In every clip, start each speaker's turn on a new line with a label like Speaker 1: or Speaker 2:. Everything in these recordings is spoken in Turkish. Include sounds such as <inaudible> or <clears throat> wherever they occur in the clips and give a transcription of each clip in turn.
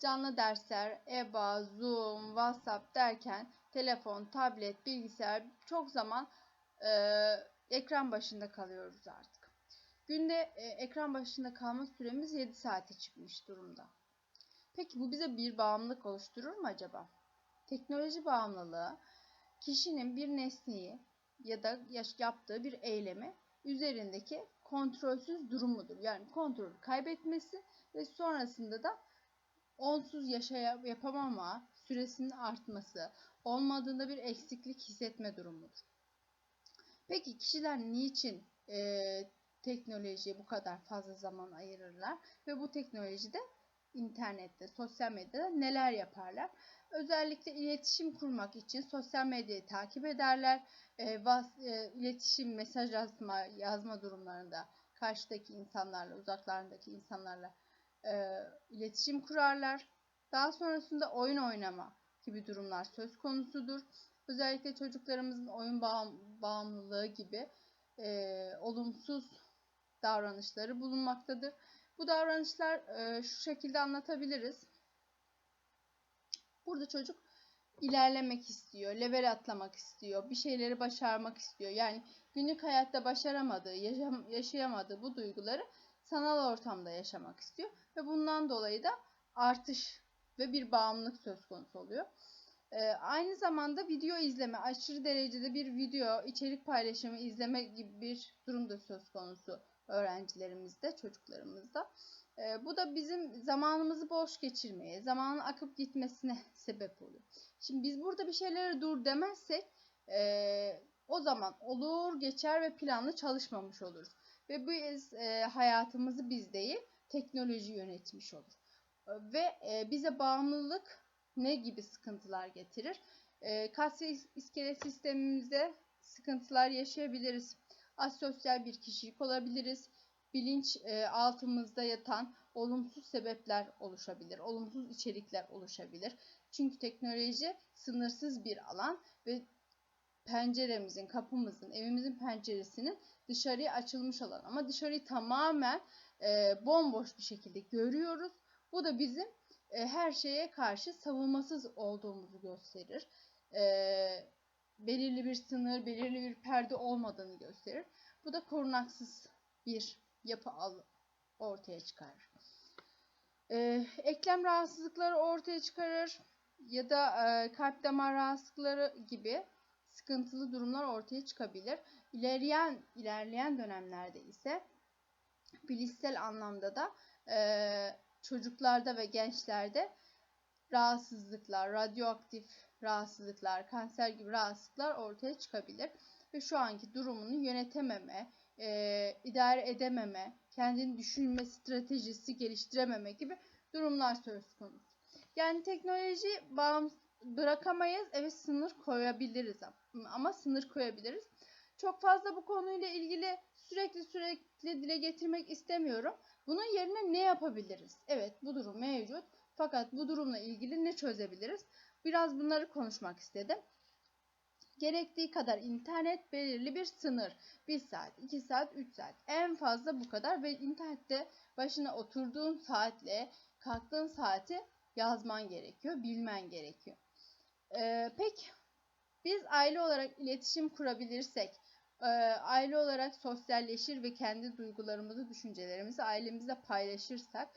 Speaker 1: canlı dersler, EBA, Zoom, WhatsApp derken telefon, tablet, bilgisayar çok zaman e, ekran başında kalıyoruz artık. Günde e, ekran başında kalma süremiz 7 saate çıkmış durumda. Peki bu bize bir bağımlılık oluşturur mu acaba? Teknoloji bağımlılığı kişinin bir nesneyi ya da yaş- yaptığı bir eylemi üzerindeki kontrolsüz durumudur. Yani kontrol kaybetmesi ve sonrasında da onsuz yaşaya yapamama süresinin artması, olmadığında bir eksiklik hissetme durumudur. Peki kişiler niçin e, teknolojiye bu kadar fazla zaman ayırırlar ve bu teknolojide internette, sosyal medyada neler yaparlar? Özellikle iletişim kurmak için sosyal medyayı takip ederler. E, vas- e, iletişim, mesaj yazma, yazma durumlarında karşıdaki insanlarla, uzaklarındaki insanlarla e, iletişim kurarlar. Daha sonrasında oyun oynama gibi durumlar söz konusudur. Özellikle çocuklarımızın oyun bağım- bağımlılığı gibi e, olumsuz davranışları bulunmaktadır. Bu davranışlar e, şu şekilde anlatabiliriz. Burada çocuk ilerlemek istiyor, level atlamak istiyor, bir şeyleri başarmak istiyor. Yani günlük hayatta başaramadığı, yaşayamadığı bu duyguları sanal ortamda yaşamak istiyor ve bundan dolayı da artış ve bir bağımlılık söz konusu oluyor. Ee, aynı zamanda video izleme, aşırı derecede bir video, içerik paylaşımı izleme gibi bir durum da söz konusu öğrencilerimizde, çocuklarımızda. Ee, bu da bizim zamanımızı boş geçirmeye, zamanın akıp gitmesine <laughs> sebep oluyor. Şimdi biz burada bir şeylere dur demezsek e, o zaman olur, geçer ve planlı çalışmamış oluruz. Ve biz e, hayatımızı biz değil, teknoloji yönetmiş olur. E, Ve e, bize bağımlılık ne gibi sıkıntılar getirir? E, kas ve iskelet sistemimizde sıkıntılar yaşayabiliriz. Asosyal bir kişilik olabiliriz. Bilinç e, altımızda yatan olumsuz sebepler oluşabilir. Olumsuz içerikler oluşabilir. Çünkü teknoloji sınırsız bir alan ve penceremizin, kapımızın, evimizin penceresinin dışarıya açılmış olan ama dışarıyı tamamen e, bomboş bir şekilde görüyoruz. Bu da bizim e, her şeye karşı savunmasız olduğumuzu gösterir. E, belirli bir sınır, belirli bir perde olmadığını gösterir. Bu da korunaksız bir yapı ortaya çıkarır. E, eklem rahatsızlıkları ortaya çıkarır ya da e, kalp damar rahatsızlıkları gibi sıkıntılı durumlar ortaya çıkabilir. İlerleyen ilerleyen dönemlerde ise bilişsel anlamda da e, çocuklarda ve gençlerde rahatsızlıklar, radyoaktif rahatsızlıklar, kanser gibi rahatsızlıklar ortaya çıkabilir. Ve şu anki durumunu yönetememe, e, idare edememe, kendini düşünme stratejisi geliştirememe gibi durumlar söz konusu. Yani teknoloji bağımsız bırakamayız. Evet sınır koyabiliriz ama sınır koyabiliriz. Çok fazla bu konuyla ilgili sürekli sürekli dile getirmek istemiyorum. Bunun yerine ne yapabiliriz? Evet bu durum mevcut. Fakat bu durumla ilgili ne çözebiliriz? Biraz bunları konuşmak istedim. Gerektiği kadar internet belirli bir sınır. 1 saat, 2 saat, 3 saat. En fazla bu kadar ve internette başına oturduğun saatle kalktığın saati yazman gerekiyor, bilmen gerekiyor. Ee, peki biz aile olarak iletişim kurabilirsek, aile olarak sosyalleşir ve kendi duygularımızı, düşüncelerimizi ailemizle paylaşırsak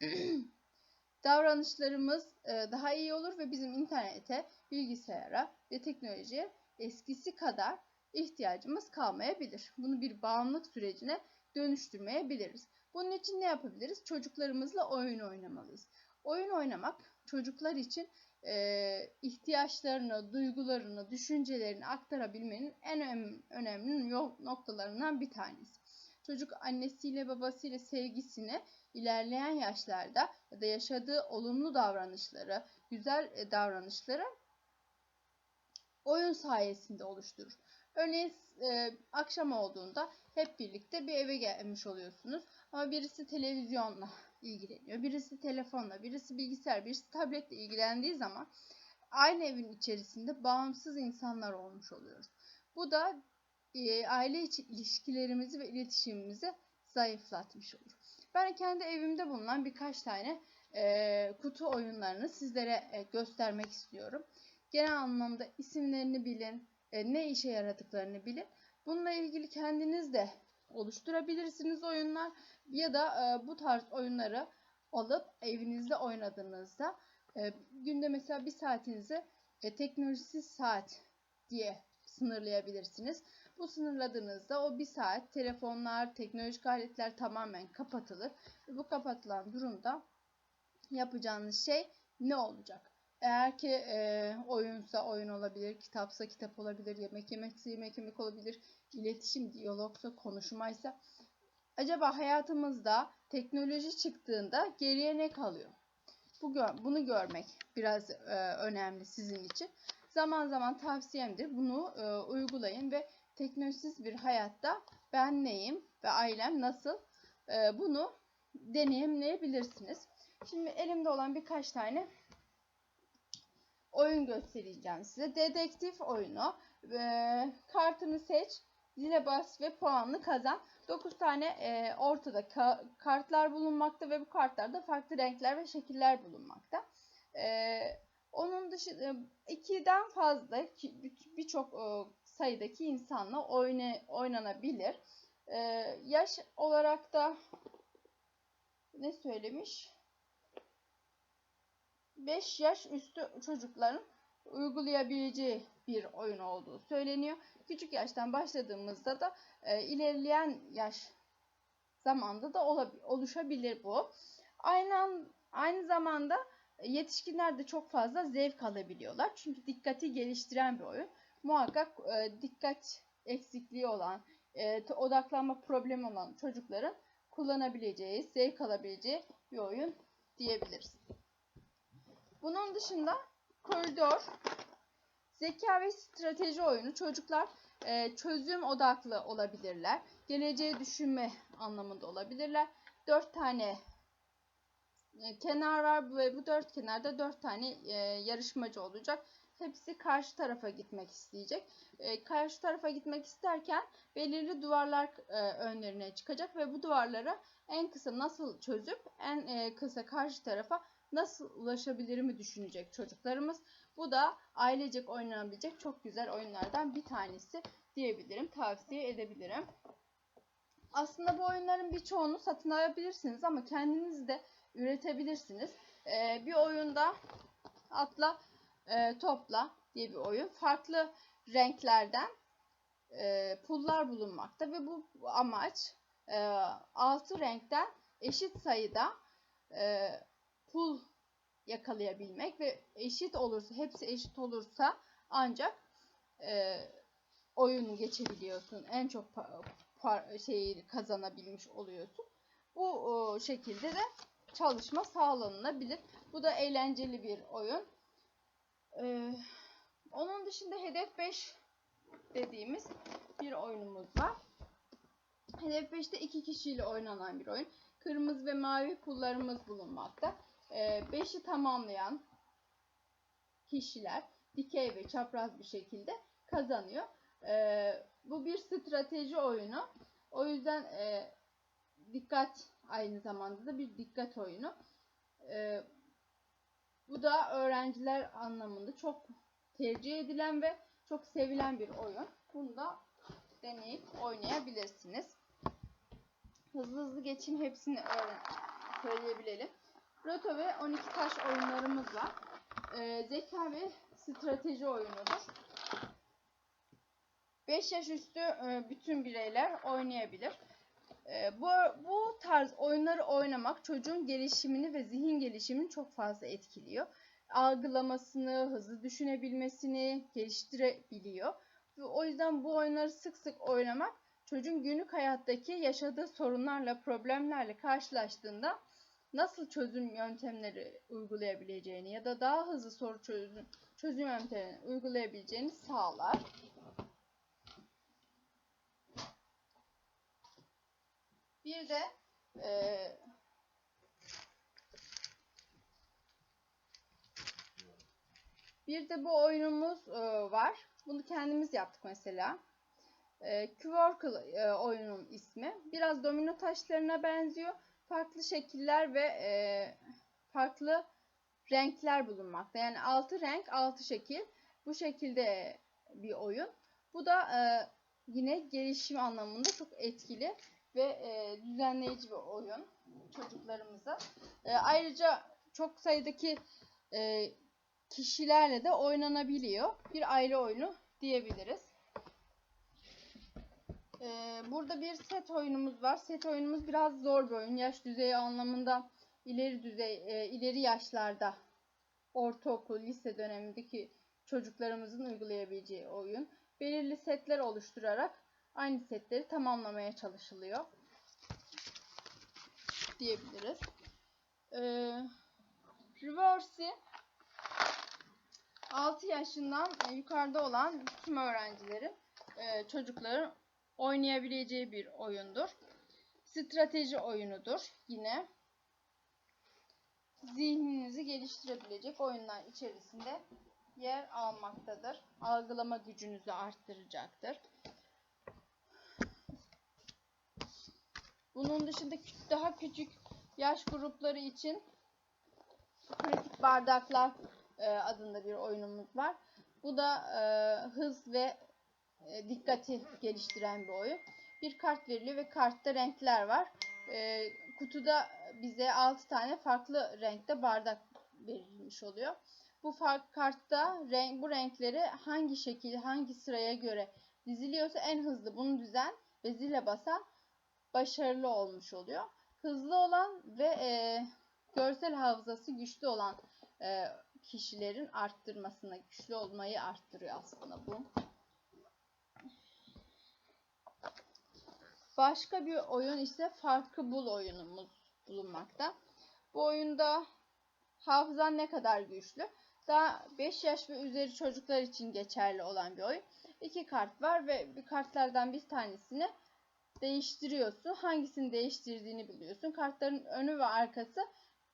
Speaker 1: <clears throat> davranışlarımız e, daha iyi olur ve bizim internete, bilgisayara ve teknolojiye eskisi kadar ihtiyacımız kalmayabilir. Bunu bir bağımlılık sürecine dönüştürmeyebiliriz. Bunun için ne yapabiliriz? Çocuklarımızla oyun oynamalıyız. Oyun oynamak çocuklar için e, ihtiyaçlarını, duygularını, düşüncelerini aktarabilmenin en önem- önemli noktalarından bir tanesi. Çocuk annesiyle babasıyla sevgisini ilerleyen yaşlarda ya da yaşadığı olumlu davranışları, güzel e, davranışları oyun sayesinde oluşturur. Örneğin e, akşam olduğunda hep birlikte bir eve gelmiş oluyorsunuz. Ama birisi televizyonla ilgileniyor, birisi telefonla, birisi bilgisayar, birisi tabletle ilgilendiği zaman aynı evin içerisinde bağımsız insanlar olmuş oluyoruz. Bu da e, aile içi ilişkilerimizi ve iletişimimizi zayıflatmış olur. Ben kendi evimde bulunan birkaç tane e, kutu oyunlarını sizlere e, göstermek istiyorum. Genel anlamda isimlerini bilin, e, ne işe yaradıklarını bilin. Bununla ilgili kendiniz de oluşturabilirsiniz oyunlar ya da e, bu tarz oyunları alıp evinizde oynadığınızda e, günde mesela bir saatinizi e, teknolojisiz saat diye sınırlayabilirsiniz. Bu sınırladığınızda o bir saat telefonlar, teknolojik aletler tamamen kapatılır. Bu kapatılan durumda yapacağınız şey ne olacak? Eğer ki e, oyunsa oyun olabilir, kitapsa kitap olabilir, yemek yemekse yemek yemek olabilir, iletişim, diyalogsa konuşmaysa. Acaba hayatımızda teknoloji çıktığında geriye ne kalıyor? Bu bunu görmek biraz e, önemli sizin için. Zaman zaman tavsiyemdir. Bunu e, uygulayın ve teknolojisiz bir hayatta ben neyim ve ailem nasıl e, bunu deneyimleyebilirsiniz. Şimdi elimde olan birkaç tane oyun göstereceğim size. Dedektif oyunu. E, kartını seç, zile bas ve puanını kazan. 9 tane e, ortada ka- kartlar bulunmakta ve bu kartlarda farklı renkler ve şekiller bulunmakta. E, onun dışında ikiden fazla birçok e, sayıdaki insanla oyna, oynanabilir. E, yaş olarak da ne söylemiş? 5 yaş üstü çocukların uygulayabileceği bir oyun olduğu söyleniyor. Küçük yaştan başladığımızda da e, ilerleyen yaş zamanda da oluşabilir bu. Aynı aynı zamanda yetişkinler de çok fazla zevk alabiliyorlar. Çünkü dikkati geliştiren bir oyun. Muhakkak e, dikkat eksikliği olan, e, odaklanma problemi olan çocukların kullanabileceği, zevk alabileceği bir oyun diyebiliriz. Bunun dışında koridor, zeka ve strateji oyunu çocuklar e, çözüm odaklı olabilirler. Geleceği düşünme anlamında olabilirler. Dört tane e, kenar var ve bu dört kenarda dört tane e, yarışmacı olacak. Hepsi karşı tarafa gitmek isteyecek. E, karşı tarafa gitmek isterken belirli duvarlar e, önlerine çıkacak ve bu duvarlara en kısa nasıl çözüp en e, kısa karşı tarafa nasıl ulaşabilirimi düşünecek çocuklarımız. Bu da ailecek oynanabilecek çok güzel oyunlardan bir tanesi diyebilirim, tavsiye edebilirim. Aslında bu oyunların birçoğunu satın alabilirsiniz ama kendiniz de üretebilirsiniz. Ee, bir oyunda atla e, topla diye bir oyun. Farklı renklerden e, pullar bulunmakta ve bu amaç e, 6 renkten eşit sayıda e, pul yakalayabilmek ve eşit olursa, hepsi eşit olursa ancak e, oyunu geçebiliyorsun. En çok şeyi kazanabilmiş oluyorsun. Bu o, şekilde de çalışma sağlanabilir. Bu da eğlenceli bir oyun. Ee, onun dışında Hedef 5 dediğimiz bir oyunumuz var. Hedef 5'te iki kişiyle oynanan bir oyun. Kırmızı ve mavi pullarımız bulunmakta. 5'i ee, tamamlayan kişiler dikey ve çapraz bir şekilde kazanıyor. Ee, bu bir strateji oyunu. O yüzden e, dikkat aynı zamanda da bir dikkat oyunu. Ee, bu da öğrenciler anlamında çok tercih edilen ve çok sevilen bir oyun. Bunu da deneyip oynayabilirsiniz. Hızlı hızlı geçeyim hepsini söyleyebilelim. Roto ve 12 taş oyunlarımız var. Ee, zeka ve strateji oyunudur. 5 yaş üstü e, bütün bireyler oynayabilir. E, bu, bu tarz oyunları oynamak çocuğun gelişimini ve zihin gelişimini çok fazla etkiliyor. Algılamasını, hızlı düşünebilmesini geliştirebiliyor. O yüzden bu oyunları sık sık oynamak çocuğun günlük hayattaki yaşadığı sorunlarla, problemlerle karşılaştığında nasıl çözüm yöntemleri uygulayabileceğini ya da daha hızlı soru çözüm, çözüm yöntemlerini uygulayabileceğini sağlar. Bir de e, bir de bu oyunumuz e, var. Bunu kendimiz yaptık mesela. E, Quirkle e, oyunun ismi. Biraz domino taşlarına benziyor. Farklı şekiller ve e, farklı renkler bulunmakta. Yani 6 renk, 6 şekil. Bu şekilde bir oyun. Bu da e, yine gelişim anlamında çok etkili ve e, düzenleyici bir oyun çocuklarımıza. E, ayrıca çok sayıdaki e, kişilerle de oynanabiliyor. Bir aile oyunu diyebiliriz. E, burada bir set oyunumuz var. Set oyunumuz biraz zor bir oyun. Yaş düzeyi anlamında ileri düzey, e, ileri yaşlarda ortaokul, lise dönemindeki çocuklarımızın uygulayabileceği oyun. Belirli setler oluşturarak aynı setleri tamamlamaya çalışılıyor diyebiliriz. Ee, Reverse'i 6 yaşından yukarıda olan tüm öğrencilerin, e, çocukların oynayabileceği bir oyundur. Strateji oyunudur yine. Zihninizi geliştirebilecek oyunlar içerisinde yer almaktadır. Algılama gücünüzü arttıracaktır. Bunun dışında daha küçük yaş grupları için kritik bardaklar e, adında bir oyunumuz var. Bu da e, hız ve e, dikkati geliştiren bir oyun. Bir kart veriliyor ve kartta renkler var. E, kutuda bize 6 tane farklı renkte bardak verilmiş oluyor. Bu fark kartta renk, bu renkleri hangi şekil, hangi sıraya göre diziliyorsa en hızlı bunu düzen ve zile basan başarılı olmuş oluyor. Hızlı olan ve e, görsel hafızası güçlü olan e, kişilerin arttırmasına, güçlü olmayı arttırıyor aslında bu. Başka bir oyun ise farkı bul oyunumuz bulunmakta. Bu oyunda hafızan ne kadar güçlü? Daha 5 yaş ve üzeri çocuklar için geçerli olan bir oyun. İki kart var ve bir kartlardan bir tanesini değiştiriyorsun. Hangisini değiştirdiğini biliyorsun. Kartların önü ve arkası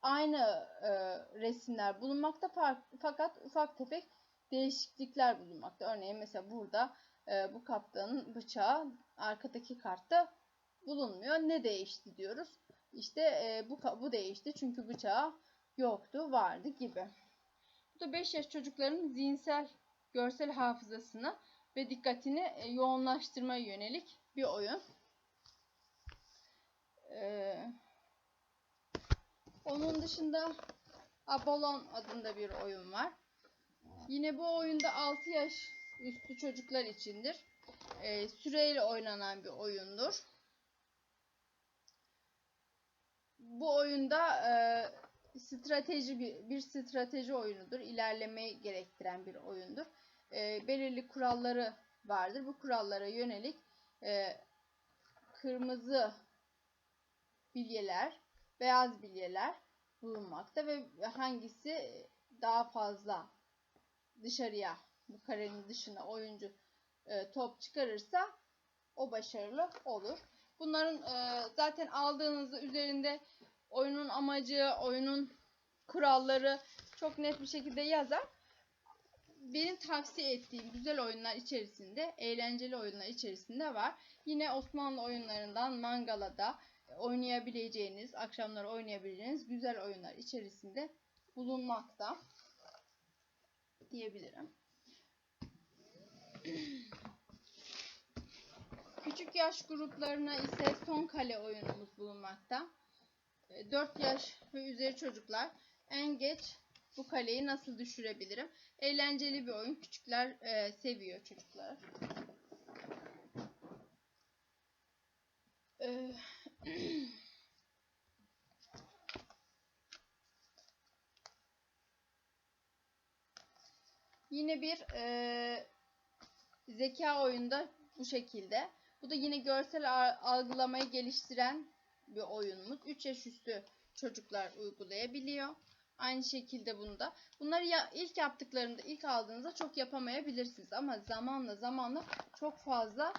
Speaker 1: aynı e, resimler bulunmakta fakat ufak tefek değişiklikler bulunmakta. Örneğin mesela burada e, bu kaptanın bıçağı arkadaki kartta bulunmuyor. Ne değişti diyoruz. İşte e, bu bu değişti çünkü bıçağı yoktu, vardı gibi. Bu da 5 yaş çocukların zihinsel, görsel hafızasını ve dikkatini e, yoğunlaştırmaya yönelik bir oyun. Ee, onun dışında Abalon adında bir oyun var. Yine bu oyunda 6 yaş üstü çocuklar içindir. Ee, süreyle oynanan bir oyundur. Bu oyunda e, strateji bir, bir strateji oyunudur. İlerlemeyi gerektiren bir oyundur. E, belirli kuralları vardır. Bu kurallara yönelik e, kırmızı bilyeler, beyaz bilyeler bulunmakta ve hangisi daha fazla dışarıya bu karenin dışına oyuncu e, top çıkarırsa o başarılı olur. Bunların e, zaten aldığınızda üzerinde oyunun amacı, oyunun kuralları çok net bir şekilde yazar. Benim tavsiye ettiğim güzel oyunlar içerisinde, eğlenceli oyunlar içerisinde var. Yine Osmanlı oyunlarından Mangala'da oynayabileceğiniz, akşamları oynayabileceğiniz güzel oyunlar içerisinde bulunmakta diyebilirim. Küçük yaş gruplarına ise son kale oyunumuz bulunmakta. 4 yaş ve üzeri çocuklar en geç bu kaleyi nasıl düşürebilirim? Eğlenceli bir oyun. Küçükler e, seviyor çocuklar. E, <clears throat> Yine bir e, zeka oyunda bu şekilde. Bu da yine görsel al- algılamayı geliştiren bir oyunumuz. 3 yaş üstü çocuklar uygulayabiliyor. Aynı şekilde bunda. Bunları ya ilk yaptıklarında, ilk aldığınızda çok yapamayabilirsiniz ama zamanla zamanla çok fazla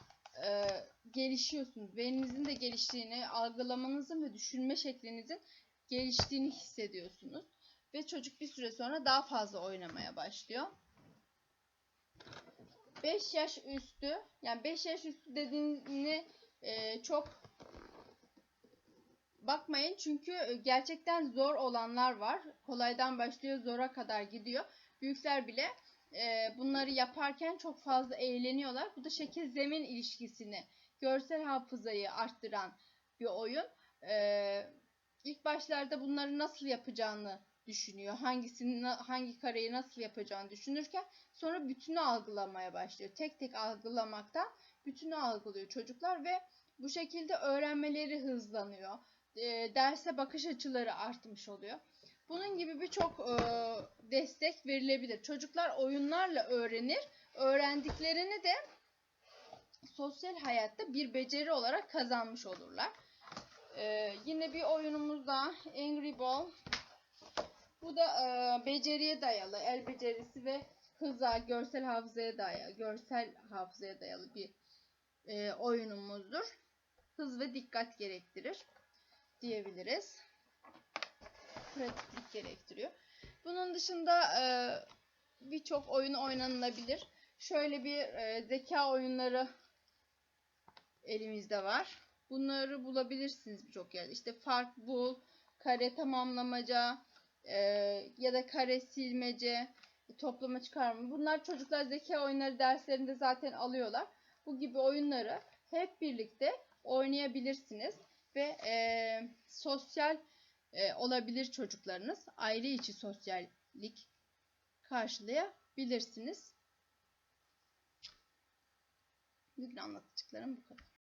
Speaker 1: e, gelişiyorsunuz. Beyninizin de geliştiğini, algılamanızın ve düşünme şeklinizin geliştiğini hissediyorsunuz. Ve çocuk bir süre sonra daha fazla oynamaya başlıyor. 5 yaş üstü yani 5 yaş üstü dediğini e, çok bakmayın çünkü e, gerçekten zor olanlar var. Kolaydan başlıyor, zora kadar gidiyor. Büyükler bile e, bunları yaparken çok fazla eğleniyorlar. Bu da şekil zemin ilişkisini, görsel hafızayı arttıran bir oyun. E, ilk başlarda bunları nasıl yapacağını düşünüyor. Hangisini, hangi kareyi nasıl yapacağını düşünürken sonra bütünü algılamaya başlıyor. Tek tek algılamaktan bütünü algılıyor çocuklar ve bu şekilde öğrenmeleri hızlanıyor. E, derse bakış açıları artmış oluyor. Bunun gibi birçok e, destek verilebilir. Çocuklar oyunlarla öğrenir. Öğrendiklerini de sosyal hayatta bir beceri olarak kazanmış olurlar. E, yine bir oyunumuz daha Angry Ball. Bu da e, beceriye dayalı, el becerisi ve hıza, görsel hafızaya dayalı, görsel hafızaya dayalı bir e, oyunumuzdur. Hız ve dikkat gerektirir diyebiliriz. Pratiklik gerektiriyor. Bunun dışında e, birçok oyun oynanılabilir. Şöyle bir e, zeka oyunları elimizde var. Bunları bulabilirsiniz birçok yerde. İşte fark bul, kare tamamlamaca e, ya da kare silmece, toplama çıkarma. Bunlar çocuklar zeka oyunları derslerinde zaten alıyorlar. Bu gibi oyunları hep birlikte oynayabilirsiniz ve e, sosyal e, olabilir çocuklarınız. Aile içi sosyallik karşılayabilirsiniz. Bugün anlatacaklarım bu kadar.